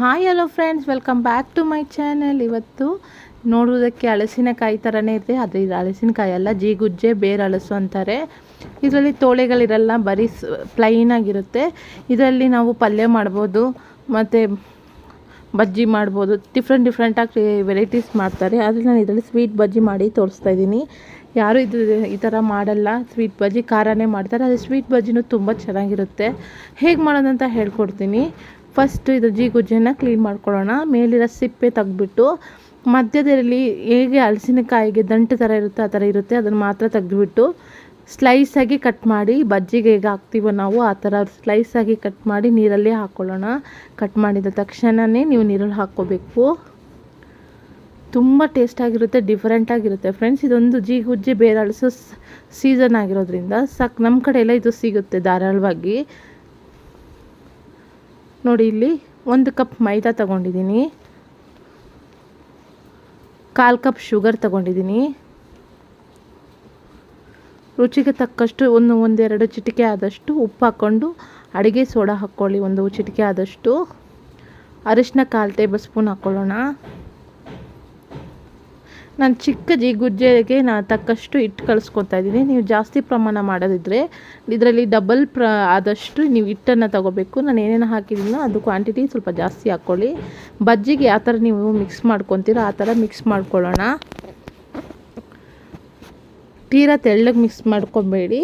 Hi hello friends welcome back to my channel ಇವತ್ತು ನೋಡುವುದಕ್ಕೆ ಹಲಸಿನಕಾಯಿ ಥರನೇ ಇದೆ. ಆದರೆ ಇದು ಹಲಸಿನಕಾಯಿ ಅಲ್ಲ, ಜೀಗುಜ್ಜೆ, ಬೇರೆ ಹಲಸು ಅಂತಾರೆ. ಇದರಲ್ಲಿ ತೋಳೆಗಳಿರಲ್ಲ, ಬರೀ ಪ್ಲೈನ್ ಆಗಿರುತ್ತೆ. ಇದರಲ್ಲಿ ನಾವು ಪಲ್ಯ ಮಾಡ್ಬೋದು, ಮತ್ತು ಬಜ್ಜಿ ಮಾಡ್ಬೋದು. ಡಿಫ್ರೆಂಟ್ ಡಿಫ್ರೆಂಟಾಗಿ ವೆರೈಟೀಸ್ ಮಾಡ್ತಾರೆ. ಆದರೆ ನಾನು ಇದರಲ್ಲಿ ಸ್ವೀಟ್ ಬಜ್ಜಿ ಮಾಡಿ ತೋರಿಸ್ತಾ ಇದ್ದೀನಿ. ಯಾರು ಇದು, ಈ ಥರ ಮಾಡಲ್ಲ. ಸ್ವೀಟ್ ಬಜ್ಜಿ ಖಾರನೇ ಮಾಡ್ತಾರೆ. ಆದರೆ ಸ್ವೀಟ್ ಬಜ್ಜಿನೂ ತುಂಬ ಚೆನ್ನಾಗಿರುತ್ತೆ. ಹೇಗೆ ಮಾಡೋದಂತ ಹೇಳ್ಕೊಡ್ತೀನಿ. ಫಸ್ಟ್ ಇದು ಜೀಗುಜ್ಜೆನ ಕ್ಲೀನ್ ಮಾಡ್ಕೊಳ್ಳೋಣ. ಮೇಲಿರೋ ಸಿಪ್ಪೆ ತೆಗ್ದುಬಿಟ್ಟು ಮಧ್ಯದಲ್ಲಿ ಹೇಗೆ ಹಲಸಿನಕಾಯಿಗೆ ದಂಟು ಥರ ಇರುತ್ತೆ ಆ ಥರ ಇರುತ್ತೆ, ಅದನ್ನು ಮಾತ್ರ ತೆಗೆದುಬಿಟ್ಟು ಸ್ಲೈಸಾಗಿ ಕಟ್ ಮಾಡಿ, ಬಜ್ಜಿಗೆ ಹೇಗೆ ಹಾಕ್ತೀವೋ ನಾವು ಆ ಥರ ಸ್ಲೈಸಾಗಿ ಕಟ್ ಮಾಡಿ ನೀರಲ್ಲೇ ಹಾಕ್ಕೊಳ್ಳೋಣ ಕಟ್ ಮಾಡಿದ ತಕ್ಷಣವೇ ನೀವು ನೀರಲ್ಲಿ ಹಾಕ್ಕೋಬೇಕು. ತುಂಬ ಟೇಸ್ಟಾಗಿರುತ್ತೆ ಡಿಫ್ರೆಂಟಾಗಿರುತ್ತೆ ಫ್ರೆಂಡ್ಸ್ ಇದೊಂದು ಜೀಗುಜ್ಜೆ ಬೇರೆ ಅಳಿಸೋ ಸೀಸನ್ ಆಗಿರೋದ್ರಿಂದ ಸಾಕು ನಮ್ಮ ಕಡೆ ಎಲ್ಲ ಇದು ಸಿಗುತ್ತೆ ಧಾರಾಳವಾಗಿ. ನೋಡಿ ಇಲ್ಲಿ ಒಂದು ಕಪ್ ಮೈದಾ ತಗೊಂಡಿದ್ದೀನಿ. ಕಾಲು ಕಪ್ ಶುಗರ್ ತಗೊಂಡಿದ್ದೀನಿ. ರುಚಿಗೆ ತಕ್ಕಷ್ಟು ಒಂದು ಒಂದೆರಡು ಚಿಟಿಕೆ ಆದಷ್ಟು ಉಪ್ಪು ಹಾಕ್ಕೊಂಡು ಅಡುಗೆ ಸೋಡಾ ಹಾಕ್ಕೊಳ್ಳಿ. ಒಂದು ಚಿಟಿಕೆ ಆದಷ್ಟು ಅರಿಶಿನ ಕಾಲು ಟೇಬಲ್ ಸ್ಪೂನ್ ಹಾಕ್ಕೊಳ್ಳೋಣ. ನಾನು ಚಿಕ್ಕ ಜಿಗುಜ್ಜೆಗೆ ನಾನು ತಕ್ಕಷ್ಟು ಹಿಟ್ಟು ಕಳಿಸ್ಕೊತಾ ಇದ್ದೀನಿ. ನೀವು ಜಾಸ್ತಿ ಪ್ರಮಾಣ ಮಾಡೋದಿದ್ದರೆ ಇದರಲ್ಲಿ ಡಬಲ್ ಪ್ರ ಆದಷ್ಟು ನೀವು ಹಿಟ್ಟನ್ನು ತಗೋಬೇಕು. ನಾನು ಏನೇನು ಹಾಕಿದ್ದೀನೋ ಅದು ಕ್ವಾಂಟಿಟಿ ಸ್ವಲ್ಪ ಜಾಸ್ತಿ ಹಾಕ್ಕೊಳ್ಳಿ. ಬಜ್ಜಿಗೆ ಯಾವ ಥರ ನೀವು ಮಿಕ್ಸ್ ಮಾಡ್ಕೊತೀರೋ ಆ ಥರ ಮಿಕ್ಸ್ ಮಾಡ್ಕೊಳ್ಳೋಣ. ತೀರಾ ತೆಳ್ಳಗೆ ಮಿಕ್ಸ್ ಮಾಡ್ಕೊಬೇಡಿ.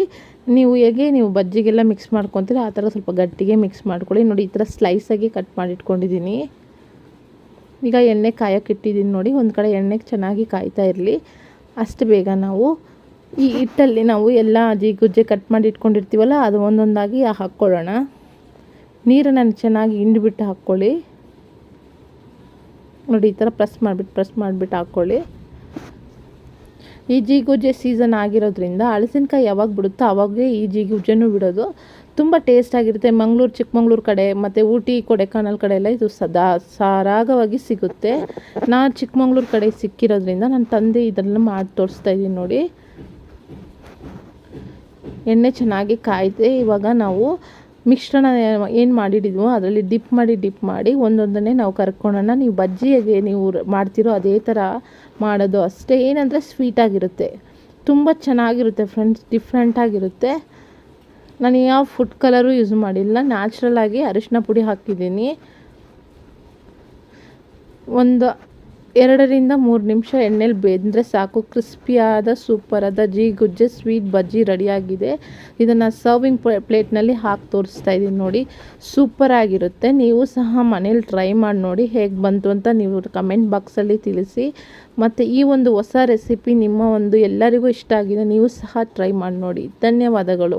ನೀವು ಹೇಗೆ ನೀವು ಬಜ್ಜಿಗೆಲ್ಲ ಮಿಕ್ಸ್ ಮಾಡ್ಕೊತೀರೋ ಆ ಥರ ಸ್ವಲ್ಪ ಗಟ್ಟಿಗೆ ಮಿಕ್ಸ್ ಮಾಡ್ಕೊಳ್ಳಿ. ನೋಡಿ ಈ ಥರ ಸ್ಲೈಸಾಗಿ ಕಟ್ ಮಾಡಿಟ್ಕೊಂಡಿದ್ದೀನಿ ಈಗ ಎಣ್ಣೆ ಕಾಯಕ್ಕೆ ಇಟ್ಟಿದ್ದೀನಿ ನೋಡಿ, ಒಂದು ಕಡೆ ಎಣ್ಣೆಗೆ ಚೆನ್ನಾಗಿ ಕಾಯ್ತಾ ಇರಲಿ. ಅಷ್ಟು ಬೇಗ ನಾವು ಈ ಹಿಟ್ಟಲ್ಲಿ ನಾವು ಎಲ್ಲ ಜಿಗುಜ್ಜೆ ಕಟ್ ಮಾಡಿ ಇಟ್ಕೊಂಡಿರ್ತೀವಲ್ಲ, ಅದು ಒಂದೊಂದಾಗಿ ಹಾಕ್ಕೊಳ್ಳೋಣ. ನೀರನ್ನು ಚೆನ್ನಾಗಿ ಹಿಂಡಿಬಿಟ್ಟು ಹಾಕ್ಕೊಳ್ಳಿ. ನೋಡಿ, ಈ ಥರ ಪ್ರೆಸ್ ಮಾಡಿಬಿಟ್ಟು ಪ್ರೆಸ್ ಮಾಡಿಬಿಟ್ಟು ಹಾಕ್ಕೊಳ್ಳಿ. ಈ ಜಿಗುಜ್ಜೆ ಸೀಸನ್ ಆಗಿರೋದ್ರಿಂದ ಹಳಸಿನಕಾಯಿ ಯಾವಾಗ ಬಿಡುತ್ತೋ ಆವಾಗೇ ಈ ಜಿಗುಜ್ಜೆನೂ ಬಿಡೋದು. ತುಂಬ ಟೇಸ್ಟಾಗಿರುತ್ತೆ ಮಂಗಳೂರು ಚಿಕ್ಕಮಂಗ್ಳೂರು ಕಡೆ ಮತ್ತು ಊಟಿ, ಕೊಡೆಕಾನಲ್ ಕಡೆ ಎಲ್ಲ ಇದು ಸದಾ ಸಾರಾಗವಾಗಿ ಸಿಗುತ್ತೆ. ನಾನು ಚಿಕ್ಕಮಂಗ್ಳೂರು ಕಡೆ ಸಿಕ್ಕಿರೋದ್ರಿಂದ ನನ್ನ ತಂದೆ ಇದನ್ನು ಮಾಡಿ ತೋರಿಸ್ತಾ ಇದ್ದೀನಿ ನೋಡಿ. ಎಣ್ಣೆ ಚೆನ್ನಾಗಿ ಕಾಯ್ದೆ. ಇವಾಗ ನಾವು ಮಿಶ್ರಣ ಏನು ಮಾಡಿಡಿದ್ವೋ ಅದರಲ್ಲಿ ಡಿಪ್ ಮಾಡಿ ಡಿಪ್ ಮಾಡಿ ಒಂದೊಂದನ್ನೇ ನಾವು ಕರ್ಕೊಳ್ಳೋಣ ನೀವು ಬಜ್ಜಿ ಹೇಗೆ ನೀವು ಮಾಡ್ತಿರೋ ಅದೇ ಥರ ಮಾಡೋದು ಅಷ್ಟೇ. ಏನಂದರೆ ಸ್ವೀಟಾಗಿರುತ್ತೆ ತುಂಬ ಚೆನ್ನಾಗಿರುತ್ತೆ ಫ್ರೆಂಡ್ಸ್ ಡಿಫ್ರೆಂಟಾಗಿರುತ್ತೆ ನಾನು ಯಾವ ಫುಡ್ ಕಲರು ಯೂಸ್ ಮಾಡಿಲ್ಲ. ನ್ಯಾಚುರಲಾಗಿ ಅರಿಶಿನ ಪುಡಿ ಹಾಕಿದ್ದೀನಿ. ಒಂದು ಎರಡರಿಂದ ಮೂರು ನಿಮಿಷ ಎಣ್ಣೆಲಿ ಬೆಂದರೆ ಸಾಕು. ಕ್ರಿಸ್ಪಿಯಾದ, ಸೂಪರಾದ ಜೀ ಗುಜ್ಜೆ ಸ್ವೀಟ್ ಬಜ್ಜಿ ರೆಡಿಯಾಗಿದೆ. ಇದನ್ನು ಸರ್ವಿಂಗ್ ಪ್ಲೇಟ್ನಲ್ಲಿ ಹಾಕಿ ತೋರಿಸ್ತಾ ಇದ್ದೀನಿ ನೋಡಿ. ಸೂಪರಾಗಿರುತ್ತೆ ನೀವು ಸಹ ಮನೇಲಿ ಟ್ರೈ ಮಾಡಿ ನೋಡಿ ಹೇಗೆ ಬಂತು ಅಂತ ನೀವು ಕಮೆಂಟ್ ಬಾಕ್ಸಲ್ಲಿ ತಿಳಿಸಿ. ಮತ್ತು ಈ ಒಂದು ಹೊಸ ರೆಸಿಪಿ ನಿಮ್ಮ ಒಂದು ಎಲ್ಲರಿಗೂ ಇಷ್ಟ ಆಗಿದೆ, ನೀವು ಸಹ ಟ್ರೈ ಮಾಡಿ ನೋಡಿ. ಧನ್ಯವಾದಗಳು.